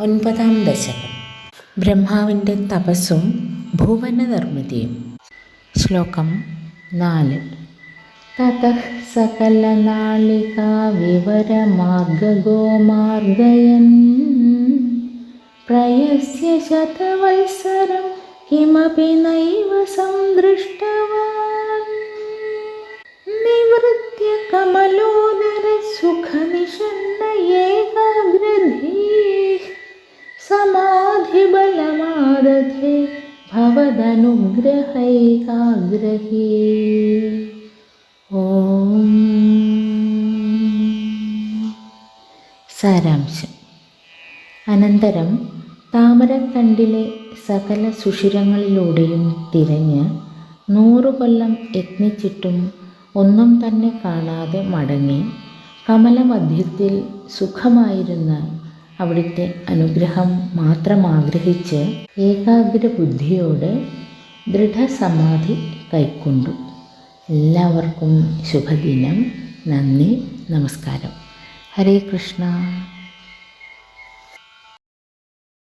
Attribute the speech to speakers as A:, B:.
A: ഒൻപതാം ദശകം. ബ്രഹ്മാവിന്റെ തപസ്സും ഭുവന നിർമ്മിതിയും ശ്ലോകം നാല്. സകല നാളിക വിവരമാർഗോമാർഗയൻ പ്രയസ്യ ശതവത്സരം കിമപി നൈവ സന്ദൃഷ്ടം समाधिबलमादधे भवदनुग्रहैकाग्रही ഓം സാരാംശം അനന്തരം താമരത്തണ്ടിലെ സകല സുഷിരങ്ങളിലൂടെയും തിരഞ്ഞ് നൂറു കൊല്ലം യത്നിച്ചിട്ടും ഒന്നും തന്നെ കാണാതെ മടങ്ങി കമലമധ്യത്തിൽ സുഖമായിരുന്ന അവിടുത്തെ അനുഗ്രഹം മാത്രം ആഗ്രഹിച്ച് ഏകാഗ്ര ബുദ്ധിയോടെ ദൃഢസമാധി കൈക്കൊണ്ടു. എല്ലാവർക്കും ശുഭദിനം. നന്ദി. നമസ്കാരം. ഹരേ കൃഷ്ണ.